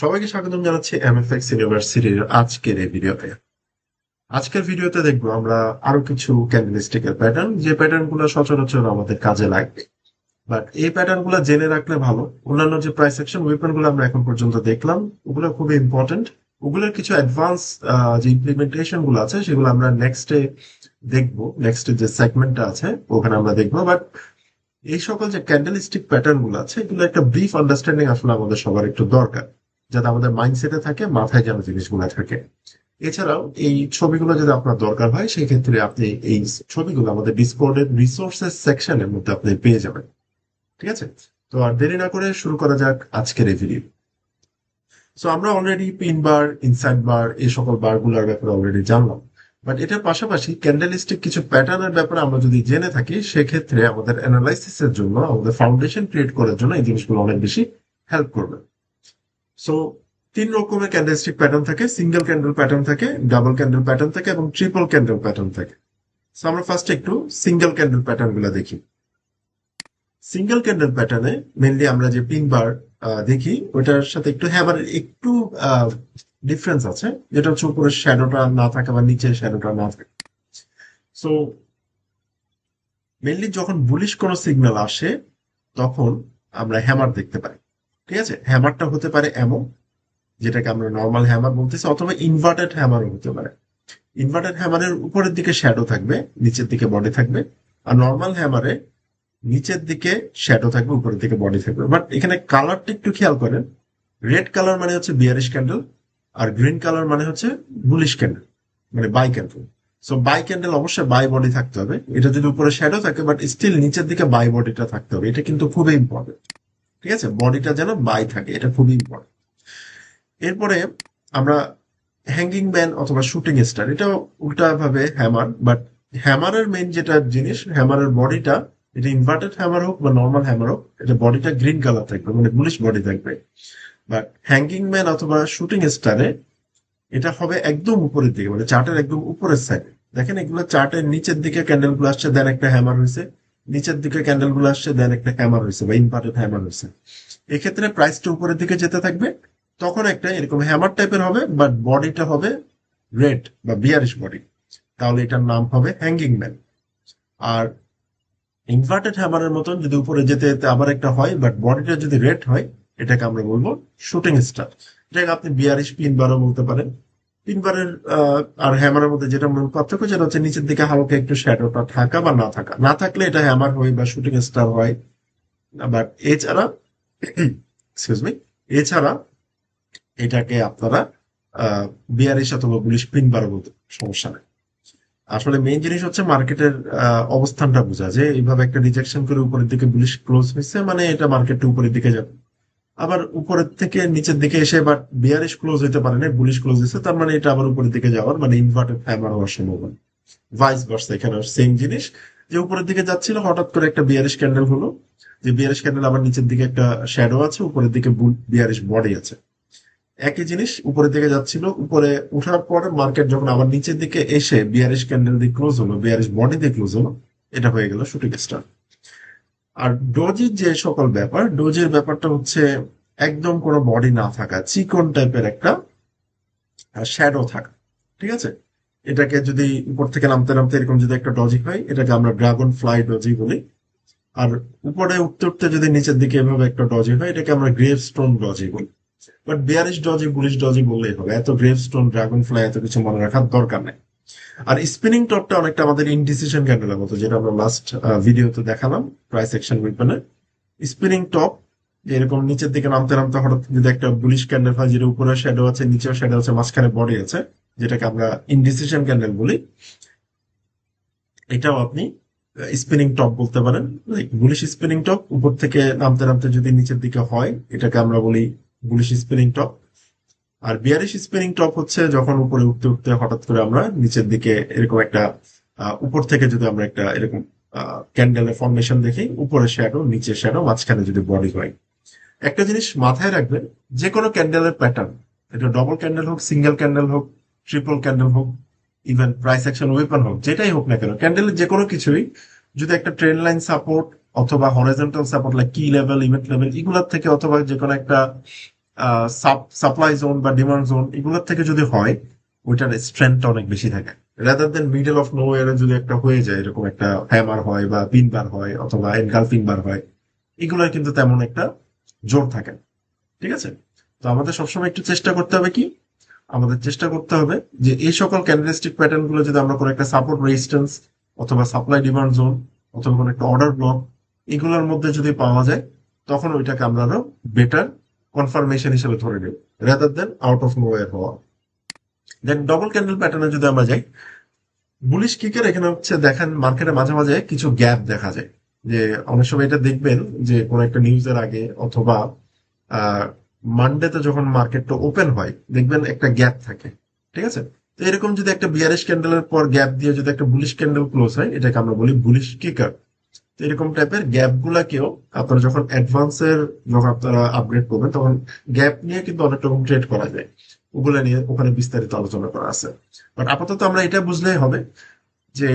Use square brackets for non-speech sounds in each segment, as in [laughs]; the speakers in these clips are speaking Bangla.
সবাইকে স্বাগতম জানাচ্ছি এমএফএক্স ইউনিভার্সিটির আজকের এই ভিডিওতে। আজকের ভিডিওতে দেখব আমরা আরও কিছু ক্যান্ডেলিস্টিকের প্যাটার্ন যে প্যাটার্নগুলো সচরাচর আমাদের কাজে লাগবে। বাট এই প্যাটার্নগুলো জেনে রাখলে ভালো। অন্যান্য যে প্রাইস সেকশন ওয়েপনগুলো আমরা এখন পর্যন্ত দেখলাম, ওগুলো খুবই ইম্পর্টেন্ট ওগুলোর কিছু অ্যাডভান্স যে ইমপ্লিমেন্টেশনগুলো আছে, সেগুলো আমরা নেক্সটে দেখব। নেক্সট যে সেগমেন্টটা আছে, ওখানে আমরা দেখব। বাট এই সকল যে ক্যান্ডেলিস্টিক প্যাটার্নগুলো আছে, এগুলো একটা ব্রিফ আন্ডারস্ট্যান্ডিং আসলে আমাদের সবার একটু দরকার। যাতে আমাদের মাইন্ডসেটে থাকে, মাথায় যেন জিনিসগুলো থাকে। এছাড়াও এই ছবিগুলো যদি আপনার দরকার হয় সেই ক্ষেত্রে আপনি এই ছবিগুলো আমাদের ডিসকর্ডের রিসোর্সেস সেকশনের মধ্যে আপনি পেয়ে যাবেন। ঠিক আছে? তো আর দেরি না করে শুরু করা যাক আজকের এই ভিডিও সো আমরা already pin bar inside bar এই সকল বারগুলোর ব্যাপারে অলরেডি জানলাম। বাট এটার পাশাপাশি ক্যান্ডেলিস্টিক কিছু প্যাটার্নের ব্যাপারে আমরা যদি জেনে থাকি, সেক্ষেত্রে আমাদের অ্যানালাইসিসের জন্য, আমাদের ফাউন্ডেশন ক্রিয়েট করার জন্য এই জিনিসগুলো অনেক বেশি হেল্প করবে। সো তিন রকমের ক্যান্ডেলস্টিক প্যাটার্ন থাকে সিঙ্গেল ক্যান্ডেল প্যাটার্ন থাকে ডাবল ক্যান্ডেল প্যাটার্ন থাকে এবং ট্রিপল ক্যান্ডেল প্যাটার্ন থাকে। সো আমরা ফার্স্ট একটু সিঙ্গেল ক্যান্ডেল প্যাটার্নগুলো দেখি। সিঙ্গেল ক্যান্ডেল প্যাটার্নে মেনলি আমরা যে পিন বার দেখি ওটার সাথে একটু হ্যামারের একটু ডিফারেন্স আছে, যেটা হচ্ছে উপরে শ্যাডোটা না থাকে বা নিচে শ্যাডোটা না থাকে। সো মেনলি যখন বুলিশ কোনো সিগন্যাল আসে, তখন আমরা হ্যামার দেখতে পাই। ঠিক আছে? হ্যামারটা হতে পারে এমন, যেটাকে আমরা নর্মাল হ্যামার বলতেছি, অথবা ইনভার্টেড হ্যামারও হতে পারে। ইনভার্টেড হ্যামারের উপরের দিকে শ্যাডো থাকবে, নিচের দিকে বডি থাকবে, আর নর্মাল হ্যামারে নিচের দিকে শ্যাডো থাকবে, উপরের দিকে বডি থাকবে। বাট এখানে কালারটা একটু খেয়াল করেন। রেড কালার মানে হচ্ছে বিয়ারিশ ক্যান্ডেল আর গ্রিন কালার মানে হচ্ছে বুলিশ ক্যান্ডেল মানে buy candle so buy candle অবশ্যই বাই বডি থাকতে হবে। এটা যদি উপরে শ্যাডো থাকে বাট স্টিল নিচের দিকে বাই বডিটা থাকতে হবে। এটা কিন্তু খুবই ইম্পর্টেন্ট ঠিক আছে? বডিটা যেন বাই থাকে, এটা খুবই ইম্পর্টেন্ট এরপরে আমরা হ্যাঙ্গিং ম্যান অথবা শুটিং স্টার এটা উল্টা ভাবে হ্যামার বাট হ্যামারের মেইন যেটা জিনিস হ্যামারের বডিটা এটা ইনভার্টেড হ্যামার হোক বা নর্মাল হ্যামার হোক, এটা বডিটা গ্রিন কালার থাকবে মানে বুলিশ বডি থাকবে। বাট হ্যাঙ্গিং ম্যান অথবা শুটিং স্টারে এটা হবে একদম উপরের দিকে মানে চার্টের একদম উপরের সাইডে দেখেন এগুলো চার্টের নিচের দিকে ক্যান্ডেলগুলো আসছে দেন একটা হ্যামার হয়েছে। নিচের দিকে ক্যান্ডেলগুলো আসছে দেন একটা হ্যামার হয়েছে বা ইনভার্টেড হ্যামার হয়েছে এক্ষেত্রে প্রাইসটা উপরের দিকে যেতে থাকবে, তখন একটা এরকম হ্যামার টাইপের হবে বাট বডিটা হবে রেড বা বিয়ারিশ বডি তাহলে এটার নাম হবে হ্যাঙ্গিং ম্যান আর ইনভার্টেড হ্যামারের মতন যদি উপরে যেতে যেতে আবার একটা হয় বাট বডিটা যদি রেড হয়, এটাকে আমরা বলব শুটিং স্টার এটাকে আপনি বিয়ারিশ পিন বারও বলতে পারেন। পিন বারের আর হ্যামারের মধ্যে যেটা মূল পার্থক্য, যেটা হচ্ছে নিচের দিকে হালকা একটু শ্যাডোটা থাকা বা না থাকা। না থাকলে এটা হ্যামার হয় বা শুটিং স্টার হয়। বাট এছাড়া এক্সকিউজ মি এছাড়া এটাকে আপনারা বিয়ারিশ অথবা বুলিশ পিন বারো বলতে সমস্যা নেই। আসলে মেইন জিনিস হচ্ছে মার্কেটের অবস্থানটা বোঝা যে এইভাবে একটা রিজেকশন করে উপরের দিকে বুলিশ ক্লোজ হয়েছে মানে এটা মার্কেটটা উপরের দিকে যাবে। আবার উপরের থেকে নিচের দিকে এসে বাট বিয়ারিশ ক্লোজ হইতে পারে না বুলিশ ক্লোজ হয়েছে তার মানে এটা আবার উপরের দিকে যাওয়ার মানে ইনভার্টেড হ্যামার হওয়ার সম্ভাবনা। ভাইস ভার্সা এখানে সেম জিনিস, যে উপরের দিকে যাচ্ছিল, হঠাৎ করে একটা বিয়ারিশ ক্যান্ডেল হলো, যে বিয়ারিশ ক্যান্ডেল আবার নিচের দিকে একটা শ্যাডো আছে, উপরের দিকে বিয়ারিশ বডি আছে। একই জিনিস, উপরের দিকে যাচ্ছিল, উপরে উঠার পরে মার্কেট যখন আবার নিচের দিকে এসে বিয়ারিশ ক্যান্ডেল দিয়ে ক্লোজ হলো বিয়ারিশ বডি দিয়ে ক্লোজ হলো, এটা হয়ে গেল শুটিং স্টার আর ডোজির যে সকল ব্যাপার, ডোজের ব্যাপারটা হচ্ছে একদম কোনো বডি না থাকা, চিকন টাইপের একটা শ্যাডো থাকা, ঠিক আছে? এটাকে যদি উপর থেকে নামতে নামতে এরকম যদি একটা ডজি হয়, এটাকে আমরা ড্রাগন ফ্লাই ডজি বলি। আর উপরে উঠতে উঠতে যদি নিচের দিকে এভাবে একটা ডজি হয়, এটাকে আমরা গ্রেভ স্টোন ডজি বলি। But bearish doji bullish doji বললেই হবে। এত গ্রেভ স্টোন ড্রাগন ফ্লাই এত কিছু মনে রাখার দরকার নেই। আর স্পিনিং টপটা অনেকটা আমাদের ইনডিসিশন ক্যান্ডেলের মতো, যেটা আমরা লাস্ট ভিডিওতে দেখালাম প্রাইস সেকশন উইপেনে স্পিনিং টপ এরকম নিচের দিকে নামতে নামতে হঠাৎ যদি একটা বুলিশ ক্যান্ডেল হয় যেটা উপরে শ্যাডো আছে, নিচেও শ্যাডো আছে, মাঝখানে বডি আছে, যেটাকে আমরা ইনডিসিশন ক্যান্ডেল বলি, এটাও আপনি স্পিনিং টপ বলতে পারেন। বুলিশ স্পিনিং টপ উপর থেকে নামতে নামতে যদি নিচের দিকে হয়, এটাকে আমরা বলি বুলিশ স্পিনিং টপ আর বিয়ারিশ স্পিনিং টপ হচ্ছে যখন উপরে উঠতে উঠতে হঠাৎ করে আমরা নিচের দিকে এরকম একটা উপর থেকে যদি আমরা একটা এরকম ক্যান্ডেলের ফর্মেশন দেখি উপরে শ্যাডো নিচে শ্যাডো মাঝখানে যদি বডি হয়। একটা জিনিস মাথায় রাখবেন যে কোনো ক্যান্ডেলের প্যাটার্ন এটা ডবল ক্যান্ডেল হোক সিঙ্গেল ক্যান্ডেল হোক ট্রিপল ক্যান্ডেল হোক ইভেন প্রাইস অ্যাকশন ওয়েপন হোক, যেটাই হোক না কেন ক্যান্ডেলের যে কোনো কিছুই, যদি একটা ট্রেন লাইন সাপোর্ট অথবা horizontal support like key level event level এগুলোর থেকে অথবা যে কোনো একটা সাপ্লাই জোন বা ডিমান্ড জোন এগুলোর থেকে যদি হয়, ওইটার স্ট্রেংথটা অনেক বেশি থাকে। Rather than middle of no এর যদি একটা হয়ে যায়, এরকম একটা হ্যামার হয় বা পিন বার হয় অথবা এনগালফিং বার হয় এগুলোর কিন্তু তেমন একটা জোর থাকে। ঠিক আছে? তো আমাদের সবসময় একটু চেষ্টা করতে হবে কি? আমাদের চেষ্টা করতে হবে যে এই সকল ক্যান্ডেলস্টিক প্যাটার্নগুলো যদি আমরা কোনো একটা সাপোর্ট রেজিস্ট্যান্স অথবা সাপ্লাই ডিমান্ড জোন অথবা কোনো একটা অর্ডার ব্লক এগুলোর মধ্যে যদি পাওয়া যায়, তখন ওইটাকে আমরা আরও বেটার কনফার্মেশন হিসেবে ধরে নেব রাদার দেন আউট অফ নোয়ার হওয়া। দেন ডবল ক্যান্ডেল প্যাটার্নে যদি আমরা যাই বুলিশ কিকের এখানে হচ্ছে দেখেন মার্কেটে মাঝে মাঝে কিছু গ্যাপ দেখা যায়। যে অনেক সময় এটা দেখবেন যে কোন একটা নিউজ নিউজের আগে অথবা মানডেতে যখন মার্কেটটা ওপেন হয়, দেখবেন একটা গ্যাপ থাকে, ঠিক আছে? তো এরকম যদি একটা বিয়ারিশ ক্যান্ডেলের পর গ্যাপ দিয়ে যদি একটা বুলিশ ক্যান্ডেল ক্লোজ হয়, এটাকে আমরা বলি বুলিশ কিকার তো এরকম টাইপের গ্যাপ গুলাকেও আপনারা যখন অ্যাডভান্সের যখন আপনারা আপগ্রেড করবেন, তখন গ্যাপ নিয়ে কিন্তু অনেক রকম ট্রেড করা যায়। ওগুলো নিয়ে ওখানে বিস্তারিত আলোচনা করা আছে। বাট আপাতত আমরা এটা বুঝলেই হবে যে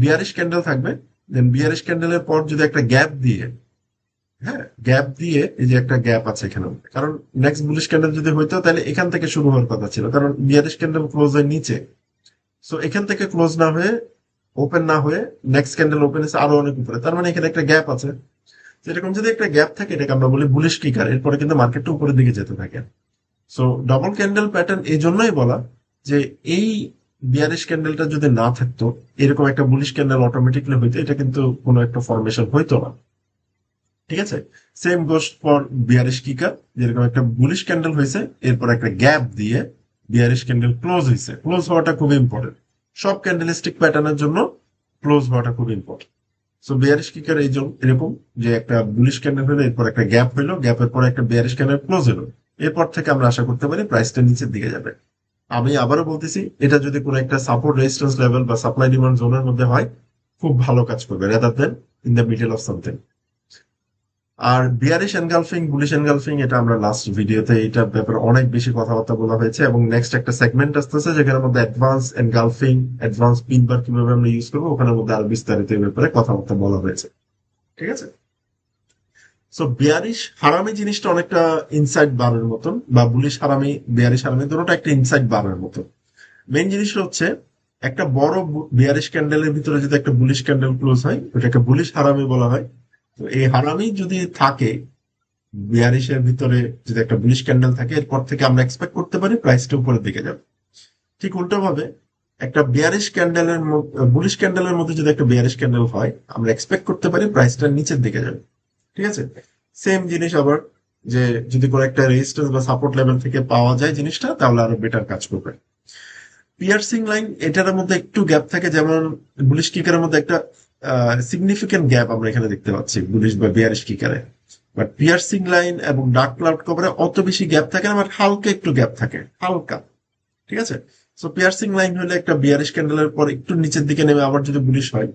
বিয়ারিশ ক্যান্ডেল থাকবে দেন বিয়ারিশ ক্যান্ডেলের পর যদি একটা গ্যাপ দিয়ে হ্যাঁ গ্যাপ দিয়ে এই যে একটা গ্যাপ আছে এখানে। কারণ নেক্সট বুলিশ ক্যান্ডেল যদি হইতো, তাহলে এখান থেকে শুরু হওয়ার কথা ছিল। কারণ বিয়ারিশ ক্যান্ডেল ক্লোজ হয় নিচে। সো এখান থেকে ক্লোজ না হয়ে ওপেন না হয়ে নেক্সট ক্যান্ডেল ওপেন হয়েছে আরও অনেক উপরে। তার মানে এখানে একটা গ্যাপ আছে। এরকম যদি একটা গ্যাপ থাকে, এটাকে আমরা বলি বুলিশ কিকার এরপরে কিন্তু মার্কেটটা উপরের দিকে যেতে থাকে। সো ডবল ক্যান্ডেল প্যাটার্ন এই জন্যই বলা যে এই বিয়ারিশ ক্যান্ডেলটা যদি না থাকতো, এরকম একটা বুলিশ ক্যান্ডেল অটোমেটিকলি হইতো, এটা কিন্তু কোনো একটা ফরমেশন হইতো না। ঠিক আছে? সেম গোস ফর বিয়ারিশ কিকা যেরকম একটা বুলিশ ক্যান্ডেল হয়েছে, এরপর একটা গ্যাপ দিয়ে বিয়ারিশ ক্যান্ডেল ক্লোজ হয়েছে। ক্লোজ হওয়াটা খুব ইম্পর্টেন্ট সব ক্যান্ডেলিস্টিক প্যাটার্নের জন্য ক্লোজ হওয়াটা খুব ইম্পর্টেন্ট সো বিয়ারিশ কিকার এই জন্য এরকম যে একটা বুলিশ ক্যান্ডেল হলো, এরপর একটা গ্যাপ হলো গ্যাপের পর একটা বিয়ারিশ ক্যান্ডেল ক্লোজ হলো। এরপর থেকে আমরা আশা করতে পারি প্রাইসটা নিচের দিকে যাবে। আমি আবারও বলতেছি, এটা যদি কোনো একটা সাপোর্ট রেজিস্ট্যান্স লেভেল বা সাপ্লাই ডিমান্ড জোনের মধ্যে হয়, খুব ভালো কাজ করবে rather than in the middle of something R bearish engulfing bullish engulfing এটা আমরা লাস্ট ভিডিওতে এটা ব্যাপারে অনেক বেশি কথাবার্তা বলা হয়েছে এবং নেক্সট একটা সেগমেন্ট আসতেছে যেখানের মধ্যে advance engulfing advance pin bar কীভাবে আমরা ইউজ করব, ওখানের মধ্যে আরও বিস্তারিত ব্যাপারে কথাবার্তা বলা হয়েছে। ঠিক আছে? সো বিয়ারিশ হারামি জিনিসটা অনেকটা ইনসাইড বারের মতন বা বুলিশ হারামি বিয়ারিশ হারামি দুটোটা একটা ইনসাইড বারের মতন। মেইন জিনিসটা হচ্ছে, একটা বড় বিয়ারিশ ক্যান্ডেলের ভিতরে যদি একটা বুলিশ ক্যান্ডেল ক্লোজ হয়, ওটাকে বুলিশ হারামি বলা হয়। তো এই হারামি যদি থাকে বিয়ারিশের ভিতরে যদি একটা বুলিশ ক্যান্ডেল থাকে, এরপর থেকে আমরা এক্সপেক্ট করতে পারি প্রাইসটা উপরের দিকে যাবে। ঠিক উল্টো ভাবে একটা বিয়ারিশ ক্যান্ডেলের বুলিশ ক্যান্ডেলের মধ্যে যদি একটা বিয়ারিশ ক্যান্ডেল হয়, আমরা এক্সপেক্ট করতে পারি প্রাইসটা নিচের দিকে যাবে। ঠিক আছে? সেম জিনিস আবার যে যদি কোনো একটা রেজিস্ট্যান্স বা সাপোর্ট লেভেল থেকে পাওয়া যায় জিনিসটা, তাহলে আরও বেটার কাজ করবে। পিয়ার্সিং লাইন এটার মধ্যে একটু গ্যাপ থাকে, যেমন বুলিশ কিকারের মধ্যে একটা সিগনিফিকেন্ট গ্যাপ আমরা এখানে দেখতে পাচ্ছি বুলিশ বা বিয়ারিশ কিকারে বাট পিয়ার্সিং লাইন এবং ডার্ক ক্লাউড কভারে অত বেশি গ্যাপ থাকে না বাট হালকা একটু গ্যাপ থাকে, হালকা। ঠিক আছে? সো পিয়ার্সিং লাইন হলে একটা বিয়ারিশ ক্যান্ডেলের পর একটু নিচের দিকে নেমে আবার যদি বুলিশ হয়,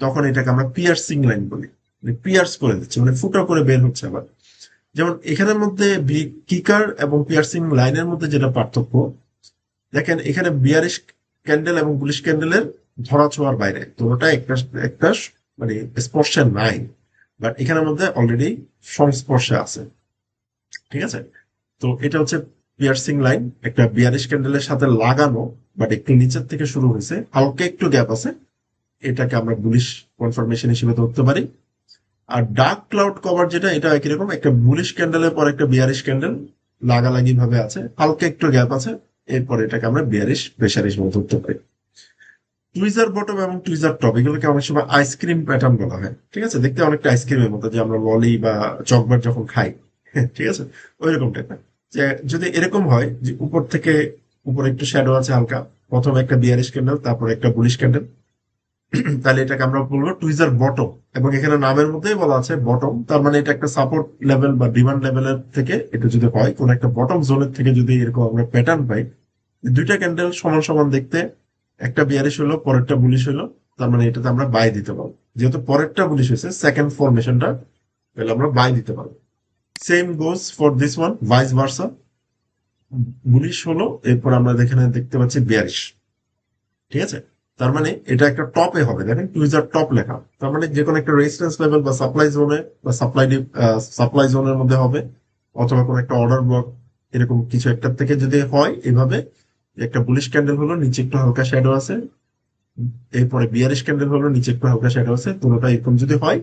তখন এটাকে আমরা পিয়ার্সিং লাইন বলি। মানে পিয়ার্স করে দিচ্ছে মানে ফুটো করে বের হচ্ছে আবার। যেমন এখানের মধ্যে কিকার এবং পিয়ার্সিং লাইনের মধ্যে যেটা পার্থক্য, দেখেন এখানে বিয়ারিশ ক্যান্ডেল এবং পুলিশ ক্যান্ডেলের ধরা ছোঁয়ার বাইরে। দুটোটা একটা একটা মানে স্পর্শে নাই। বাট এখানের মধ্যে অলরেডি সংস্পর্শে আছে। ঠিক আছে? তো এটা হচ্ছে পিয়ার্সিং লাইন একটা বিয়ারিশ ক্যান্ডেলের সাথে লাগানো বাট একটু নিচের থেকে শুরু হয়েছে। হালকা একটু গ্যাপ আছে। এটাকে আমরা বুলিশ কনফার্মেশন হিসেবে ধরতে পারি। আর ডার্ক ক্লাউড কভার যেটা, এটা একই রকম, একটা বুলিশ ক্যান্ডেলের পর একটা বিয়ারিশ ক্যান্ডেল লাগালাগি ভাবে আছে। হালকা একটু গ্যাপ আছে। এরপর এটাকে আমরা বিয়ারিশ প্রেশারিশ মতো ধরতে পারি। টুইজার বটম এবং টুইজার টপ এগুলোকে অনেক সময় আইসক্রিম প্যাটার্ন বলা হয়। ঠিক আছে? দেখতে অনেকটা আইসক্রিমের মতো যে আমরা ললি বা চকবার যখন খাই। [laughs] ঠিক আছে? ওই রকম টাইপের যে যদি এরকম হয়, যে উপর থেকে উপরে একটু শ্যাডো আছে হালকা, প্রথমে একটা বিয়ারিশ ক্যান্ডেল তারপর একটা বুলিশ ক্যান্ডেল [clears throat] তাহলে এটাকে আমরা বলব টুইজার বটম এবং এখানে নামের মধ্যেই বলা আছে বটম তার মানে এটা একটা সাপোর্ট লেভেল বা ডিমান্ড লেভেলের থেকে এটা যদি হয়, কোন একটা বটম জোনের থেকে যদি এরকম আমরা প্যাটার্ন পাই, দুইটা ক্যান্ডেল সমান সমান দেখতে একটা বিয়ারিশ হলো, পরেরটা বুলিশ হলো, তার মানে এটাতে আমরা বাই দিতে পারব। যেহেতু পরেরটা বুলিশ হয়েছে সেকেন্ড ফরমেশনটা তাহলে আমরা বাই দিতে পারব। Same goes for this one vice versa bullish হলো, এরপর আমরা এখানে দেখতে পাচ্ছি বিয়ারিশ ঠিক আছে? তার মানে এটা একটা টপে হবে, দেখেন টুইজার টপ লেখা। তার মানে যে কোনো একটা রেজিস্ট্যান্স লেভেল বা সাপ্লাই জোনে বা সাপ্লাই সাপ্লাই জোনের মধ্যে হবে, অথবা কোনো একটা অর্ডার ব্লক এরকম কিছু একটা থেকে যদি হয়, এভাবে একটা বুলিশ ক্যান্ডেল হলো, নিচে একটু হালকা শ্যাডো আছে। এরপরে বিয়ারিশ ক্যান্ডেল হলো, নিচে একটু হালকা শ্যাডো আছে। পুরোটা এরকম যদি হয়,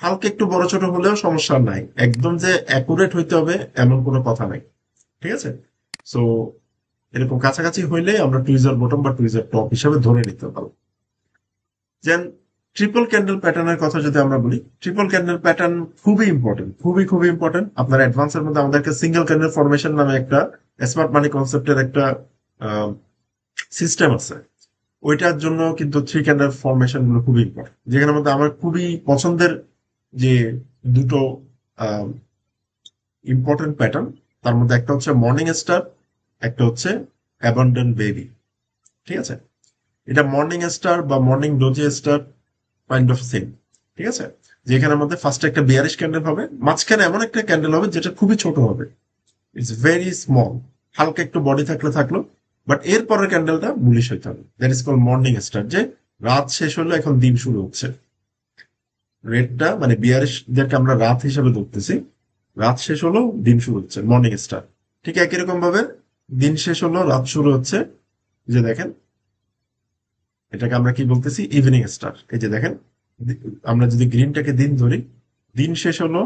হালকা একটু বড় ছোট হলেও সমস্যা নাই। একদম যে অ্যাকুরেট হইতে হবে, এমন কোনো কথা নাই। ঠিক আছে? সো এরকম কাছাকাছি হইলে আমরা টুইজার বটম বা টুইজার টপ হিসাবে ধরে নিতে পারব। যেন ট্রিপল ক্যান্ডেল প্যাটার্নের কথা যদি আমরা বলি ট্রিপল ক্যান্ডেল প্যাটার্ন খুবই ইম্পর্টেন্ট খুবই খুবই ইম্পর্টেন্ট আপনার অ্যাডভান্সের মধ্যে আমাদেরকে সিঙ্গেল ক্যান্ডেল ফরমেশন নামে একটা স্মার্ট মানি কনসেপ্টের একটা সিস্টেম আছে। ওইটার জন্য কিন্তু থ্রি ক্যান্ডেল ফরমেশনগুলো খুবই ইম্পর্টেন্ট যেখানে মধ্যে আমার খুবই পছন্দের যে দুটো ইম্পর্টেন্ট প্যাটার্ন তার মধ্যে একটা হচ্ছে মর্নিং স্টার একটা হচ্ছে অ্যাবান্ডেন্ট বেবি ঠিক আছে? এটা মর্নিং স্টার বা morning doji star kind of same ঠিক আছে? যেখানের মধ্যে ফার্স্টে একটা বিয়ারিশ ক্যান্ডেল হবে, মাঝখানে এমন একটা ক্যান্ডেল হবে যেটা খুবই ছোট হবে। ইটস ভেরি স্মল হালকা একটু বডি থাকলে থাকল। বাট এর পরের ক্যান্ডেলটা বুলিশ হইতে হবে। That is call morning star যে রাত শেষ হলো, এখন দিন শুরু হচ্ছে। রেডটা মানে বিয়ারিশদেরকে আমরা রাত হিসাবে ধরতেছি। রাত শেষ হলো, দিন শুরু হচ্ছে মর্নিং স্টার ঠিক একই রকম ভাবে দিন শেষ হলো, রাত শুরু হচ্ছে যে দেখেন। এটাকে আমরা কি বলতেছি? ইভিনিং স্টার এই যে দেখেন আমরা যদি গ্রিনটাকে দিন ধরি, দিন শেষ হলো,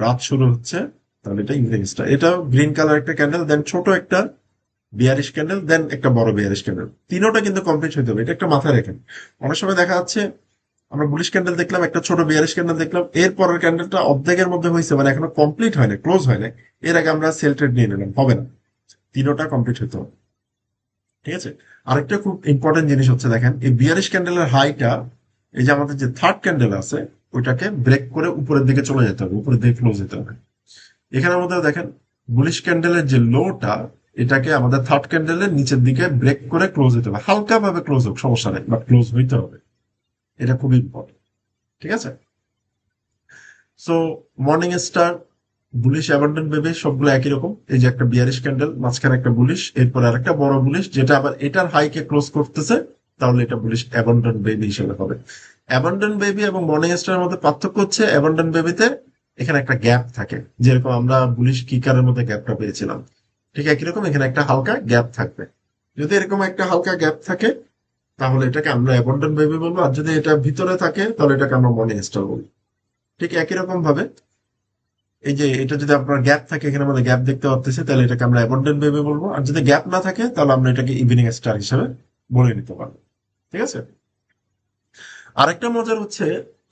রাত শুরু হচ্ছে, তাহলে এটা ইভিনিং স্টার এটাও গ্রিন কালার একটা ক্যান্ডেল দেন ছোট একটা বিয়ারিশ ক্যান্ডেল দেন একটা বড় বিয়ারিশ ক্যান্ডেল তিনোটা কিন্তু কমপ্লিট হইতে হবে, এটা একটা মাথায় রাখেন। অনেক সময় দেখা যাচ্ছে, আমরা বুলিশ ক্যান্ডেল দেখলাম, একটা ছোট বিয়ারিশ ক্যান্ডেল দেখলাম, এর পরের ক্যান্ডেলটা অর্ধেকের মধ্যে হয়েছে মানে এখনও কমপ্লিট হয় না ক্লোজ হয় না এর আগে আমরা সেল ট্রেড নিয়ে নিলাম, হবে না। তিনোটা কমপ্লিট হতে হবে। ঠিক আছে? আরেকটা খুব ইম্পর্টেন্ট জিনিস হচ্ছে, দেখেন, এই বিয়ারিশ ক্যান্ডেলের হাইটা এই যে আমাদের যে থার্ড ক্যান্ডেল আছে, ওইটাকে ব্রেক করে উপরের দিকে চলে যেতে হবে, উপরের দিকে ক্লোজ যেতে হবে। এখানের মধ্যে দেখেন বুলিশ ক্যান্ডেলের যে লোটা এটাকে আমাদের থার্ড ক্যান্ডেলের নিচের দিকে ব্রেক করে ক্লোজ হতে হবে। হালকা ভাবে ক্লোজ হোক, সমস্যা নেই বাট ক্লোজ হইতে হবে। এটা খুবই ইম্পর্টেন্ট ঠিক আছে? So morning star bullish abandoned baby সবগুলো একই রকম। এই যে একটা বিয়ারিশ ক্যান্ডেল মাঝখানে একটা বুলিশ এরপর আর একটা বড় বুলিশ যেটা আবার এটার হাইকে ক্লোজ করতেছে, তাহলে এটা বুলিশ অ্যাবান্ডেন্ট বেবি হিসেবে হবে। অ্যাবান্ডেন্ট বেবি এবং মর্নিং স্টারের মধ্যে পার্থক্য হচ্ছে অ্যাবান্ডেন্ট বেবিতে এখানে একটা গ্যাপ থাকে। যেরকম আমরা বুলিশ কিকারের মধ্যে গ্যাপটা পেয়েছিলাম। ঠিক একই রকম এখানে একটা হালকা গ্যাপ থাকবে। যদি এরকম একটা হালকা গ্যাপ থাকে, তাহলে এটাকে আমরা অ্যাবান্ডেন্ট বেবি বলব। আর যদি এটা ভিতরে থাকে, তাহলে এটাকে আমরা মর্নিং স্টার বলব ঠিক একই রকম ভাবে এই যে এটা যদি আপনার গ্যাপ থাকে, এখানে আমাদের গ্যাপ দেখতে পাচ্ছি তাহলে এটাকে আমরা অ্যাবন্ডেন্ট বেবি বলব। আর যদি গ্যাপ না থাকে, তাহলে আমরা এটাকে ইভিনিং স্টার হিসেবে বলে নিতে পারব। ঠিক আছে? আরেকটা মজার হচ্ছে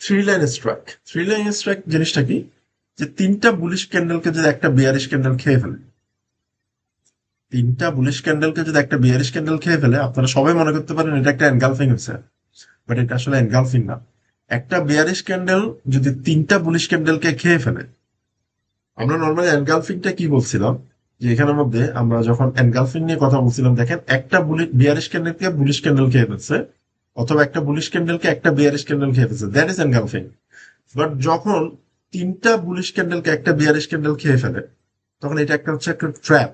three line strike three line strike জিনিসটা কি? যে তিনটা বুলিশ ক্যান্ডেলকে যদি একটা বিয়ারিশ ক্যান্ডেল খেয়ে ফেলে তিনটা বুলিশ ক্যান্ডেলকে যদি একটা বিয়ারিশ ক্যান্ডেল খেয়ে ফেলে, আপনারা সবাই মনে করতে পারেন এটা একটা এনগালফিং হচ্ছে বাট এটা আসলে এনগালফিং না। একটা বিয়ারিশ ক্যান্ডেল যদি তিনটা বুলিশ ক্যান্ডেলকে খেয়ে ফেলে, আমরা নর্মালি এনগালফিংটা কি বলছিলাম? যে এখানের মধ্যে আমরা যখন এনগালফিং নিয়ে কথা বলছিলাম, দেখেন একটা বিয়ারিশ ক্যান্ডেলকে বুলিশ ক্যান্ডেল খেয়ে ফেলছে, অথবা একটা বুলিশ ক্যান্ডেলকে একটা বিয়ারিশ ক্যান্ডেল খেয়ে ফেলছে দ্যাট ইজ এনগালফিং বাট যখন তিনটা বুলিশ ক্যান্ডেলকে একটা বিয়ারিশ ক্যান্ডেল খেয়ে ফেলে, তখন এটা একটা হচ্ছে একটা ট্র্যাপ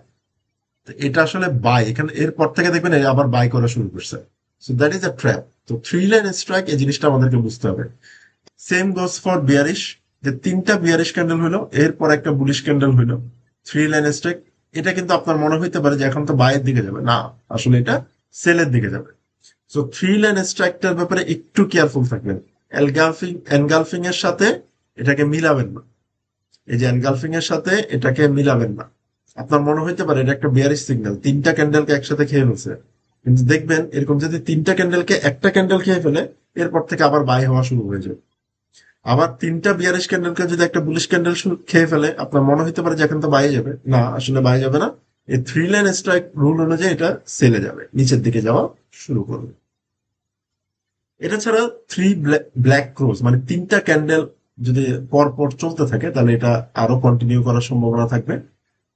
এটা আসলে বাই এখানে এরপর থেকে দেখবেন আবার বাই করা শুরু করছে। So that is a trap তো থ্রি লাইন স্ট্রাইক এই জিনিসটা আমাদেরকে বুঝতে হবে। সেম গোস ফর বিয়ারিশ যে তিনটা বিয়ারিশ ক্যান্ডেল হইল এরপর একটা বুলিশ ক্যান্ডেল হইল থ্রি লাইন স্ট্রাইক এটা কিন্তু আপনার মনে হইতে পারে যে এখন তো বাইয়ের দিকে যাবে। না, আসলে এটা সেলের দিকে যাবে। সো থ্রি লাইন স্ট্রাইকটার ব্যাপারে একটু কেয়ারফুল থাকবেন। এনগালফিং এনগালফিং এর সাথে এটাকে মিলাবেন না। এই যে এনগালফিং এর সাথে এটাকে মিলাবেন না। আপনার মনে হইতে পারে এটা একটা বিয়ারিশ সিগন্যাল তিনটা ক্যান্ডেলকে একসাথে খেয়ে ফেলছে। কিন্তু দেখবেন, এরকম যদি তিনটা ক্যান্ডেলকে একটা ক্যান্ডেল খেয়ে ফেলে, এরপর থেকে আবার বাই হওয়া শুরু হয়ে যাবে আবার তিনটা বিয়ারিশ ক্যান্ডেলকে যদি একটা বুলিশ ক্যান্ডেল খেয়ে ফেলে, আপনার মনে হইতে পারে যে এখন তো বাইরে যাবে। না, আসলে বাইরে যাবে না। এই থ্রি লাইন স্ট্রাইক রুল অনুযায়ী এটা সেলে যাবে, নিচের দিকে যাওয়া শুরু করবে। এটা ছাড়া থ্রি ব্ল্যাক ক্রোজ মানে তিনটা ক্যান্ডেল যদি পর পর চলতে থাকে, তাহলে এটা আরও কন্টিনিউ করার সম্ভাবনা থাকবে।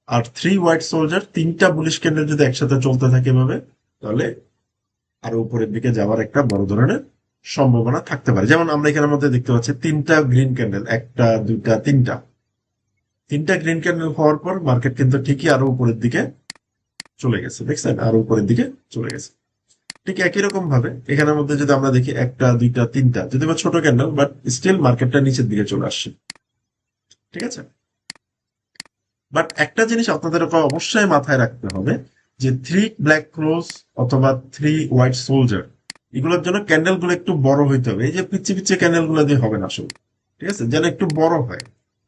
আর থ্রি হোয়াইট সোলজার তিনটা বুলিশ ক্যান্ডেল যদি একসাথে চলতে থাকে এভাবে, তাহলে আরও উপরের দিকে যাওয়ার একটা বড় ধরনের সম্ভাবনা থাকতে পারে। যেমন আমরা এখানের মধ্যে দেখতে পাচ্ছি, তিনটা গ্রিন ক্যান্ডেল একটা, দুইটা, তিনটা। তিনটা গ্রিন ক্যান্ডেল হওয়ার পর মার্কেট কিন্তু ঠিকই আরও উপরের দিকে চলে গেছে। দেখছেন? আরও উপরের দিকে চলে গেছে। ঠিক একই রকম ভাবে এখানের মধ্যে যদি আমরা দেখি, একটা, দুইটা, তিনটা, যদি বা ছোট ক্যান্ডেল বাট স্টিল মার্কেটটা নিচের দিকে চলে আসছে। ঠিক আছে? বাট একটা জিনিস আপনাদের অবশ্যই মাথায় রাখতে হবে যে থ্রি ব্ল্যাক ক্রোস অথবা থ্রি হোয়াইট সোলজার এগুলোর জন্য ক্যান্ডেলগুলো একটু বড় হইতে হবে। এই যে পিচ্ছে পিচ্ছে ক্যান্ডেলগুলো দিয়ে হবে না আসলে ঠিক আছে? যেন একটু বড় হয়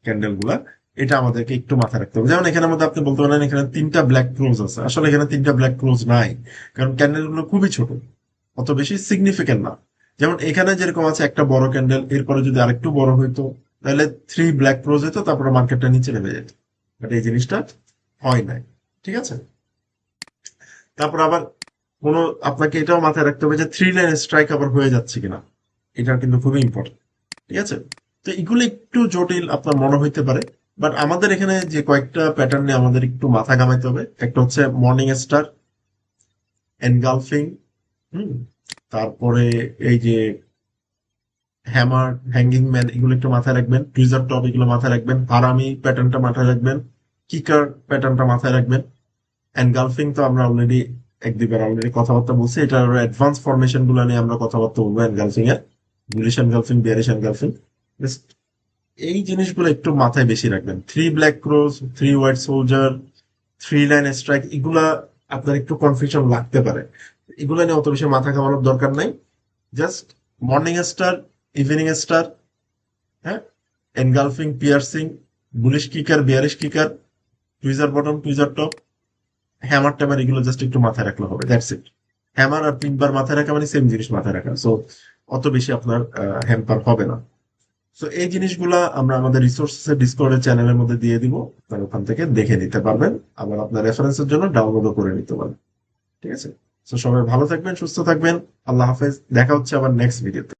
ক্যান্ডেলগুলা, এটা আমাদেরকে একটু মাথায় রাখতে হবে। যেমন এখানে মধ্যে আপনি বলতে পারেন, এখানে তিনটা ব্ল্যাক ক্লোজ আছে। আসলে এখানে তিনটা ব্ল্যাক ক্লোজ নাই, কারণ ক্যান্ডেলগুলো খুবই ছোট, অত বেশি সিগনিফিকেন্ট না। যেমন এখানে যেরকম আছে একটা বড় ক্যান্ডেল এরপরে যদি আরেকটু বড় হইতো, তাহলে থ্রি ব্ল্যাক ক্লোজ হইতো, তারপরে মার্কেটটা নিচে নেমে যেত। বাট এই জিনিসটা হয় নাই। ঠিক আছে? তারপর আবার কোনো আপনাকে এটাও মাথায় রাখতে হবে যে থ্রি লাইন স্ট্রাইক আবার হয়ে যাচ্ছে কিনা। এটা কিন্তু খুবই ইম্পর্টেন্ট ঠিক আছে? তো এগুলো একটু জটিল আপনার মনে হইতে পারে। বাট আমাদের এখানে যে কয়েকটা প্যাটার্নে আমাদের একটু মাথা ঘামাইতে হবে। একটা হচ্ছে মর্নিং স্টার এনগালফিং হুম? তারপরে এই যে হ্যামার হ্যাঙ্গিং ম্যান এগুলো একটু মাথায় রাখবেন। টুইজার টপ এগুলো মাথায় রাখবেন। আরামি প্যাটার্নটা মাথায় রাখবেন। কিকার প্যাটার্নটা মাথায় রাখবেন। এনগালফিং তো আমরা অলরেডি এক দুবার অলরেডি কথাবার্তা বলছি। এটা অ্যাডভান্স ফরমেশনগুলো নিয়ে আমরা কথাবার্তা বলব এনগালফিং এর। বুলিশ এনগালফিং বিয়ারিশ এনগালফিং এই জিনিসগুলো একটু মাথায় বেশি রাখবেন। Three black crows three white soldier three line strike এগুলা আপনার একটু কনফিউশন লাগতে পারে। এগুলো নিয়ে অত বেশি মাথা ঘামানোর দরকার নাই। Just morning star evening star হ্যাঁ? Engulfing piercing bullish kicker bearish kicker tweezer bottom tweezer top hammer ট্যামার এগুলো জাস্ট একটু মাথায় রাখলে হবে দ্যাটস ইট হ্যামার আর তিনবার মাথায় রাখা মানে সেম জিনিস মাথায় রাখা সো অত বেশি আপনার হ্যাম্পার হবে না। সো এই জিনিসগুলা আমরা আমাদের রিসোর্সেস এর ডিসকর্ডের চ্যানেলের মধ্যে দিয়ে দিব, আপনার ওখান থেকে দেখে নিতে পারবেন, আবার আপনার রেফারেন্সের জন্য ডাউনলোডও করে নিতে পারবেন, ঠিক আছে? সো সবাই ভালো থাকবেন, সুস্থ থাকবেন, আল্লাহ হাফেজ, দেখা হচ্ছে আবার নেক্সট ভিডিওতে